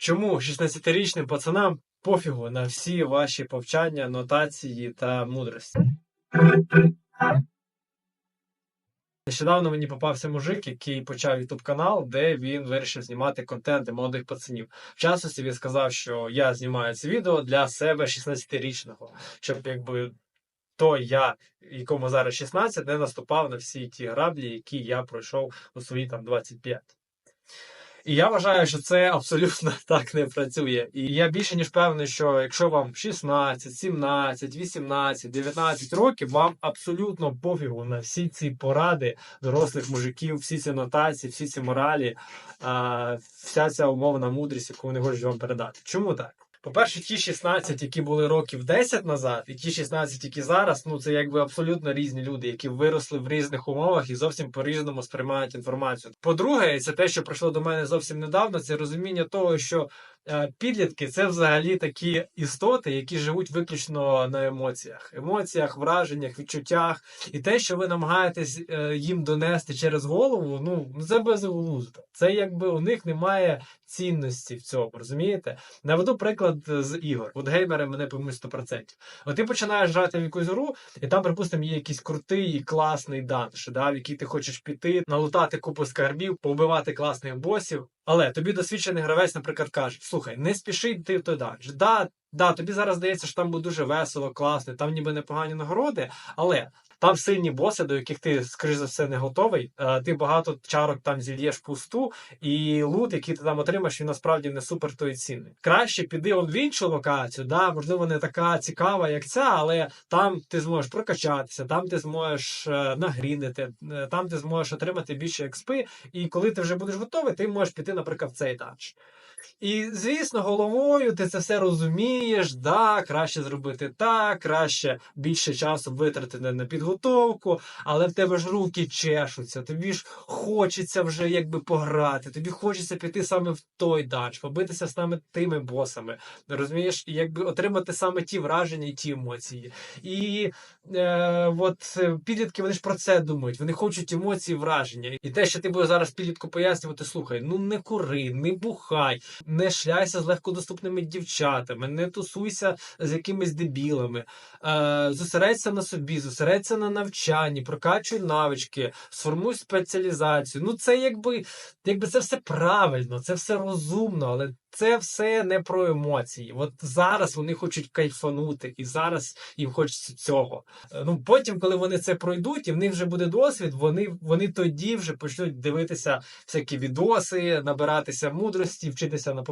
Чому 16-річним пацанам пофігу на всі ваші повчання, нотації та мудрості? Нещодавно мені попався мужик, який почав ютуб канал, де він вирішив знімати контент для молодих пацанів. В частності він сказав, що я знімаю це відео для себе 16-річного, щоб якби той я, якому зараз 16, не наступав на всі ті граблі, які я пройшов у свої там 25. І я вважаю, що це абсолютно так не працює. І я більше ніж певний, що якщо вам 16, 17, 18, 19 років, вам абсолютно пофігу на всі ці поради дорослих мужиків, всі ці нотації, всі ці моралі, вся ця умовна мудрість, яку вони хочуть вам передати. Чому так? По-перше, ті 16, які були років 10 назад, і ті 16, які зараз, ну це якби абсолютно різні люди, які виросли в різних умовах і зовсім по-різному сприймають інформацію. По-друге, це те, що прийшло до мене зовсім недавно, це розуміння того, що підлітки це взагалі такі істоти, які живуть виключно на емоціях, емоціях, враженнях, відчуттях, і те, що ви намагаєтесь е, їм донести через голову, ну це безглуздо. Це якби у них немає цінності в цьому, розумієте? Наведу приклад з ігор. От геймери мене поймуть 100%. От ти починаєш грати в якусь гру, і там, припустимо, є якийсь крутий і класний данж, да, в який ти хочеш піти, налутати купу скарбів, побивати класних босів. Але тобі досвідчений гравець, наприклад, каже: слухай, не спіши йти в той данж. Да, да, тобі зараз здається, що там буде дуже весело, класно, там ніби непогані нагороди, але там сильні боси, до яких ти, скоріш за все, не готовий. Е, Ти багато чарок там зільєш пусту, і лут, який ти там отримаєш, він насправді не супер тої цінний. Краще піди в іншу локацію, да, можливо, не така цікава, як ця, але там ти зможеш прокачатися, там ти зможеш е, нагрінити, е, там ти зможеш отримати більше експи, і коли ти вже будеш готовий, ти можеш піти, наприклад, в цей данж. І, звісно, головою ти це все розумієш, да, краще зробити так, краще більше часу витратити на підготовку, але в тебе ж руки чешуться, тобі ж хочеться вже якби пограти, тобі хочеться піти саме в той данж, побитися саме тими босами, розумієш, якби отримати саме ті враження і ті емоції. І е, от е, підлітки вони ж про це думають, вони хочуть емоції, враження. І те, що ти будеш зараз підлітку пояснювати, слухай, ну не кури, не бухай, не шляйся з легкодоступними дівчатами, не тусуйся з якимись дебілами, е, зосередься на собі, зосередься на навчанні, прокачуй навички, сформуй спеціалізацію. Ну, це якби, якби це все правильно, це все розумно, але це все не про емоції. От зараз вони хочуть кайфанути, і зараз їм хочеться цього. Е, Ну потім, коли вони це пройдуть, і в них вже буде досвід, вони, вони тоді вже почнуть дивитися всякі відоси, набиратися мудрості, вчитися на помилках.